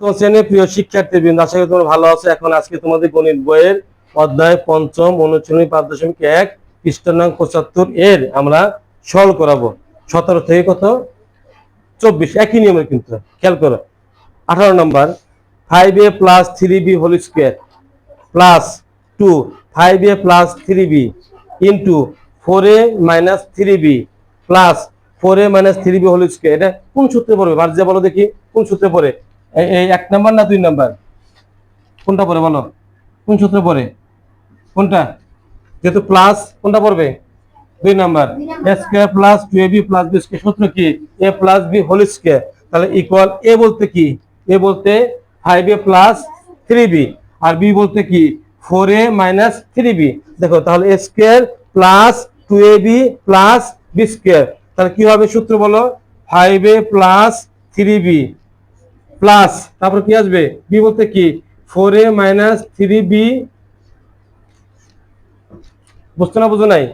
প্রথম শ্রেণির প্রিয় শিক্ষার্থীবৃন্দ, আশা করি তোমরা ভালো আছো। এখন আজকে তোমাদের গণিত বইয়ের অধ্যায় পঞ্চম, অনুচ্ছেদ পাঁচ দশমিক এক খ্রিস্টানাং পঁচাত্তর এর আমরা সরল করাবো। সতেরো থেকে কত? চব্বিশ, একই নিয়মের কিন্তু, খেয়াল করো। আঠারো number five A plus three B whole square plus two five A plus three B into four A minus three B plus four A minus three B whole square এটা কোন সূত্রে পড়বে? মার্জিয়া বলো দেখি, কোন সূত্রে পড়ে? এই এক নাম্বার না দুই নাম্বার? কোনটা পড়ে বলো? কোন সূত্রে পড়ে? কোনটা? যেহেতু প্লাস কোনটা পড়বে? দুই number. A square plus two A B plus B square সূত্র কি? A plus B whole square তাহলে ইকুয়াল এ বলতে কি? এ বলতে five A plus three B R B বলতে কি? Four A minus three B দেখো তাহলে A square plus two A B plus B square তাহলে কি হবে সূত্র বলো? Five A plus three B plus তারপর কি আসবে? বি বলতে কি? Four A minus three B বুঝতে না বুঝো নাই?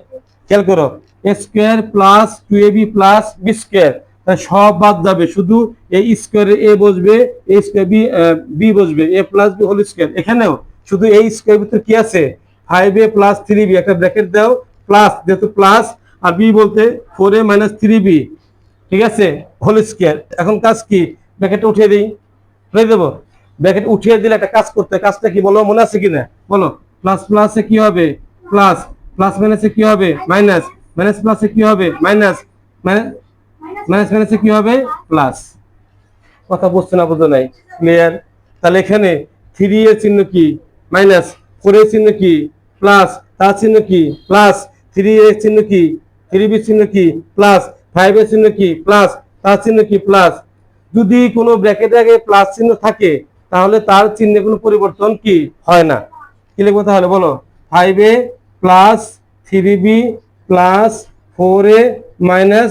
খেয়াল করো। A square plus two A B plus B square সব বাদ যাবে। শুধু এই স্কোয়ারে এ বসবে এ স্কোয়ার বি বি বসবে। A plus B whole square এখানেও শুধু এই স্কোয়ার ভিতরে কি আছে? Five A plus three B একটা ব্র্যাকেট দাও। প্লাস যেহেতু প্লাস আর বি বলতে four A minus three B ঠিক আছে? হোল স্কোয়ার এখন কাজ কি? ব্র্যাকেটটা উঠিয়ে দিই। উঠিয়ে দেবো? ব্র্যাকেট উঠিয়ে দিলে একটা কাজ করতে কাজটা কি বলো? মনে আছে কিনা? বলো। প্লাস প্লাসে কি হবে? প্লাস প্লাস মাইনাসে কি হবে? মাইনাস মাইনাস প্লাসে কি হবে? মাইনাস মাইনাস মাইনাসে কি হবে? প্লাস কথা বুঝতে না বুঝতে নাই। ক্লিয়ার তাহলে এখানে থ্রি এর চিহ্ন কি? মাইনাস ফোর এর চিহ্ন কি? প্লাস তার চিহ্ন কি? প্লাস থ্রি এর চিহ্ন কি? থ্রি বি চিহ্ন কি? প্লাস ফাইভ এর চিহ্ন কি? প্লাস তার চিহ্ন কি? প্লাস যদি কোনো ব্র্যাকেটের আগে প্লাস চিহ্ন থাকে, তাহলে তার চিহ্নে কোনো পরিবর্তন কি হয় না? কি লিখব তাহলে বলো? Five A plus three B plus four A minus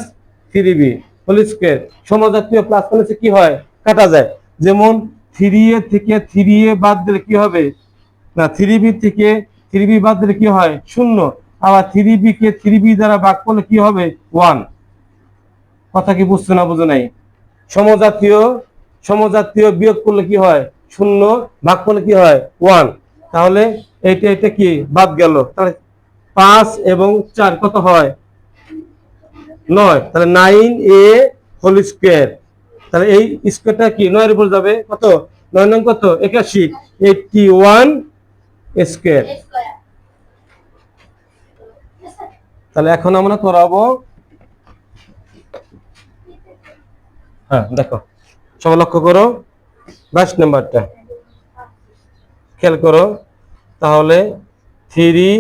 three B whole square সমজাতীয় প্লাস মাইনাসে কি হয়? কাটা যায়। যেমন থ্রি এ থেকে থ্রি এ বাদ দিলে কি হবে? না থ্রি বি থেকে থ্রি বি বাদ দিলে কি হয়? শূন্য। আবার থ্রি বি কে থ্রি বি দ্বারা ভাগ করলে কি হবে? ওয়ান কথা কি বুঝছ না বুঝো নাই? সমজাতীয় সমজাতীয় বিয়োগ করলে কি হয়? শূন্য ভাগ করলে কি হয়? ওয়ান তাহলে এইটা এটা কি? বাদ গেল। তাহলে পাঁচ এবং চার কত হয়? নয়। তাহলে নাইন এ হোল স্কোয়ার তাহলে এই স্কোয়ারটা কি? নয়ের উপর যাবে কত? নয় নং কত? একাশি। এইটটি ওয়ান স্কোয়ার তাহলে এখন আমরা করাবো হ্যাঁ দেখো। সবাই লক্ষ্য করো। বাইশ নাম্বারটা। খেয়াল করো। তাহলে three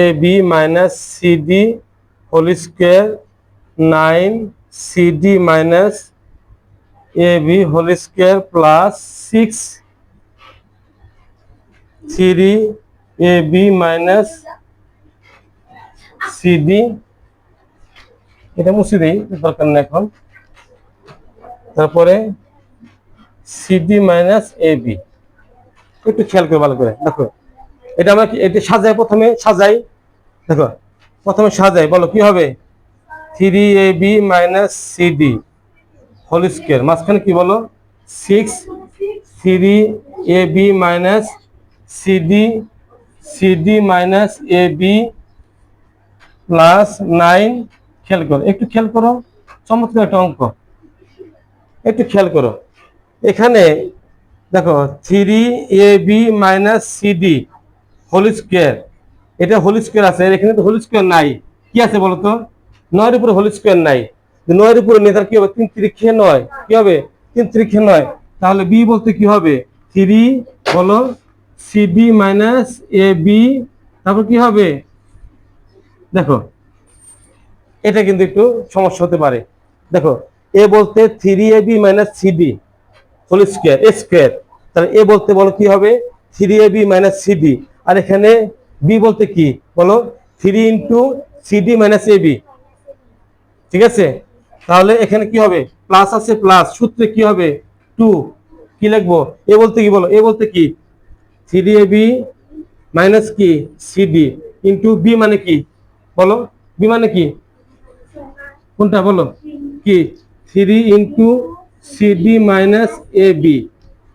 A B minus CD whole square nine CD minus A B whole square plus six three A B minus CD এটা মুছে দিই, দরকার নেই এখন। তারপরে সিডি মাইনাস এ বি একটু খেয়াল করে, ভালো করে। দেখো, এটা আমরা এটা সাজাই প্রথমে, সাজাই। দেখো, প্রথমে সাজাই, বলো কি হবে? Three A B minus CD whole square মাঝখানে কি বলো? Six three A B minus CD CD minus A B plus nine খেয়াল করো, একটু খেয়াল করো, চমৎকার একটা অঙ্ক। একটু খেয়াল করো। এখানে দেখো three A B minus CD whole square এটা হোল স্কোয়ার আছে এখানে তো হোল স্কোয়ার নাই। কি আছে বলতো? নয়ের উপরে হোল স্কোয়ার নাই। নয়ের উপরে নেই তার কি হবে? তিন ত্রিক্ষে নয়। কি হবে? তিন ত্রিক্ষে নয়। তাহলে বি বলতে কি হবে? থ্রি বলো সিডি মাইনাস এ বি তারপর কি হবে? দেখো, এটা কিন্তু একটু সমস্যা হতে পারে। দেখো এ বলতে three A B minus CD whole square A square তাহলে এ বলতে বলো কি হবে? Three A B minus CD আর এখানে বি বলতে কি? বলো three into CD minus A B ঠিক আছে? তাহলে এখানে কি হবে? প্লাস আছে প্লাস সূত্রে কি হবে? টু কি লিখব? এ বলতে কি বলো? এ বলতে কি? থ্রি এ বি মাইনাস কি? সি সিডি ইন্টু বি মানে কি? বলো? বি মানে কি? কোনটা বলো? কি? Three into CD minus A B.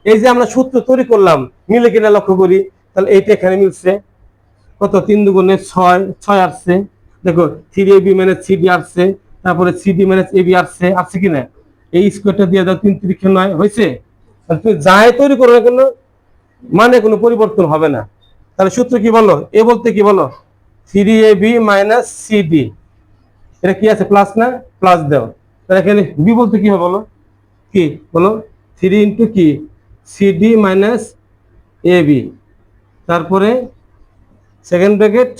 এই যে আমরা সূত্র তৈরি করলাম, মিলে কিনা লক্ষ্য করি, তাহলে এইটা এখানে মিলছে। কত? তিন দুগুণে ছয় ছয় আসছে। দেখো, three A B minus CD আসছে, তারপরে সিডি মাইনাস এ বি আসছে আসছে কিনা? এই স্কোয়ারটা দিয়ে দাও, তিন তিরিক্ষে নয়, হয়েছে? তুমি যাই তৈরি করো না কেন মানে কোনো পরিবর্তন হবে না। তাহলে সূত্র কি বলো? এ বলতে কি বলো? Three A B minus CD. এটা কি আছে, প্লাস না? প্লাস দাও। তাহলে এখানে বি বলতে কি হবে বলো? কি বলো? থ্রি ইন্টু কি সিডি মাইনাস এ বি তারপরে সেকেন্ড ব্র্যাকেট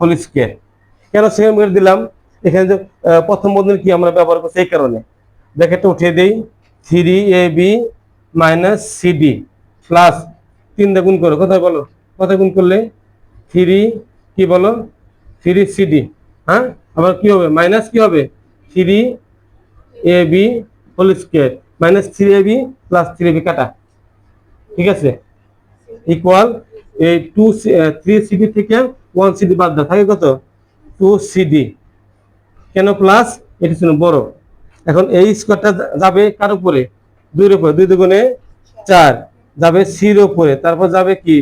হোল স্কোয়ার কেন সেকেন্ড ব্র্যাকেট দিলাম? এখানে যে প্রথম বন্ধন কি আমরা ব্যবহার করছি? এই কারণে। ব্র্যাকেটটা উঠিয়ে দিই। Three A B minus CD plus তিন দিয়ে গুণ করো। কোথায় বলো? কোথায় গুণ করলে? থ্রি কি বলো? থ্রি সিডি হ্যাঁ? আবার কি হবে? মাইনাস কি হবে? Three A B whole square minus three A B plus three B কাটা। ঠিক আছে? ইকুয়াল এই টু থ্রি সিডি থেকে ওয়ান সিডি বাদ দাও। থাকে কত? টু সিডি কেন প্লাস এটি ছিল বড়। এখন এই স্কোয়ারটা যাবে কার উপরে? দুইয়ের উপরে দুই দুগুণে চার। যাবে সির উপরে। তারপর যাবে কি?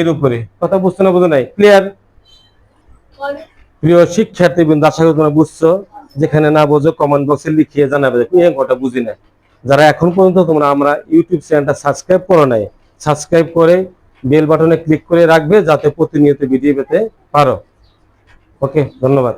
এর উপরে। কথা বুঝতে না বুঝো নাই? ক্লিয়ার প্রিয় শিক্ষার্থী বৃন্দ আশা করি তোমরা বুঝছ। যেখানে না বোঝো কমেন্ট বক্সে লিখিয়ে জানাবে যে এই বুঝি না যারা এখন পর্যন্ত তোমরা আমরা ইউটিউব চ্যানেলটা সাবস্ক্রাইব করো নাই সাবস্ক্রাইব করে বেল বাটনে ক্লিক করে রাখবে যাতে প্রতিনিয়ত ভিডিও পেতে পারো। ওকে ধন্যবাদ।